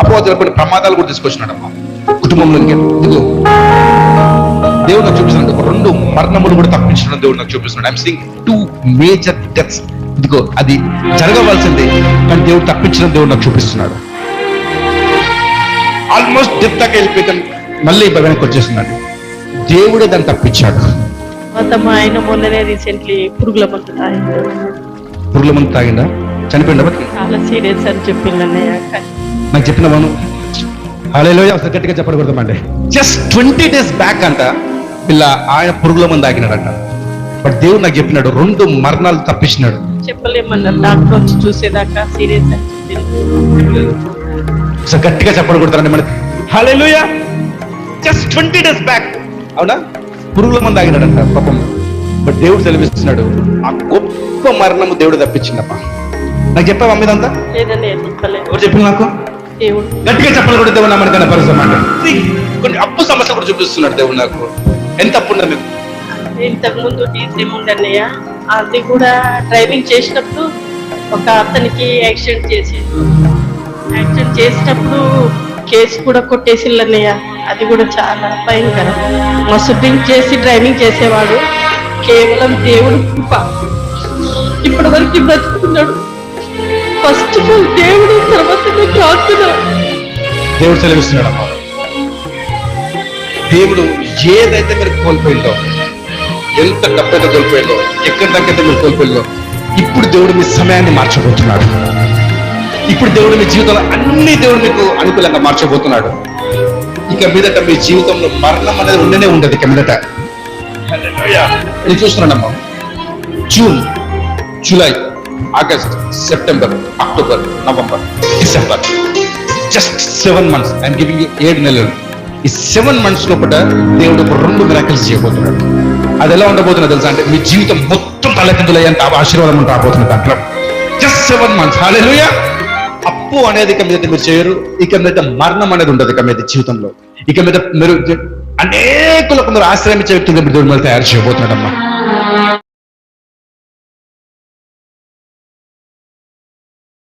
అపవాదులు కొన్ని ప్రమాదాలు కూడా తీసుకొచ్చినాడమ్మా. కుటుంబంలోనికి ఇదిగో. దేవుడు నాకు చూపిస్తున్నాడు. ఒక రెండు మరణములు కూడా తప్పించడం దేవుడు నాకు చూపిస్తున్నాడు. I'm seeing two major deaths ఇదిగో అది జరగవలసిందే. కానీ దేవుడు తప్పించడం దేవుడు నాకు చూపిస్తున్నాడు. ఆల్మోస్ట్ డెత్ దాకా వెళ్ళిపోయి మళ్ళీ వెనక్కి వచ్చేస్తున్నాడు. దేవుడే దాన్ని తప్పించాడు. మా ఆయన మొన్ననే రీసెంట్లీ పురుగుల మందు తాగిండు. పురుగుల మంది తాగిండా? చనిపోయిందా చాలా సీరియస్ అని కానీ నాకు చెప్పిన వాను. అలా అసలు గట్టిగా చెప్పకూడదండి జస్ట్ ట్వంటీ డేస్ బ్యాక్ అంట ఇలా ఆయన పురుగుల మంది ఆగినాడంట. బట్ దేవుడు నాకు చెప్పినాడు రెండు మరణాలు తప్పించినాడు. చెప్పలేమన్నారు డాక్టర్ వచ్చి చూసేదాకా సీరియస్ అని చెప్పిండు అసలు గట్టిగా చెప్పడం కొడతారండి మనకి hallelujah just twenty days back అవునా? పురుగుల మంది ఆగినాడంట పాపం. బట్ దేవుడు సెలవిస్తున్నాడు ఆ గొప్ప మరణము దేవుడు తప్పించిందప్ప. నాకు చెప్పావా మీదంతా ఎవరు చెప్పింది నాకు దేవుడు. గట్టిగా చెప్పాలి కూడా దేవుడు మనకన్నా పరిశ్రమ అంటే కొన్ని అప్పు సమస్య కూడా చూపిస్తున్నాడు దేవుడు నాకు. ఎంత అప్పు ఉన్నది మీకు? ఇంతకు ముందు డీసీఎం ఉండన్నయ్య అది కూడా డ్రైవింగ్ చేసినప్పుడు ఒక అతనికి యాక్సిడెంట్ చేసి యాక్సిడెంట్ చేసినప్పుడు కేసు కూడా కొట్టేసిల్లన్నయ్య అది కూడా చాలా భయంకరం. మస్తు డ్రింక్ చేసి డ్రైవింగ్ చేసేవాడు. కేవలం దేవుడు కృప. ఇప్పటి వరకు బ్రతుకుతున్నాడు ఫస్ట్ ఆఫ్ ఆల్ దేవుడు తర్వాత ప్రార్థన. దేవుడు సెలవిస్తున్నాడు అమ్మా దేవుడు ఏదైతే మీరు కోల్పోయిందో ఎంత డబ్బైతే కోల్పోయిందో ఎక్కడి దాకైతే మీరు కోల్పోయిందో ఇప్పుడు దేవుడు మీ సమయాన్ని మార్చబోతున్నాడు. ఇప్పుడు దేవుడు మీ జీవితంలో అన్ని దేవుడు మీకు అనుకూలంగా మార్చబోతున్నాడు. ఇక మీదట మీ జీవితంలో మరణం అనేది ఉండనే ఉండదు ఇక మీదట. నేను చూస్తున్నానమ్మా. June July August September October November December. Just seven months I'm giving ఏడు నెలలు. ఈ సెవెన్ మంత్స్ లోపల దేవుడు ఒక రెండు మిరాకల్స్ చేయబోతున్నాడు. అది ఎలా ఉండబోతున్నా తెలుసా అంటే మీ జీవితం మొత్తం తలకిందులయ్యేంత ఆశీర్వాదం ఉంటే రాబోతుంది దాంట్లో. జస్ట్ సెవెన్ మంత్స్ హాలేలుయా అప్పు అనేది ఇక మీద మీరు చేయరు. ఇక మీద మరణం అనేది ఉండదు ఇక మీద జీవితంలో. ఇక మీద మీరు అనేకులకు మీరు ఆశ్రయించే వ్యక్తులు మీరు దేవుడు తయారు చేయబోతున్నాడమ్మా.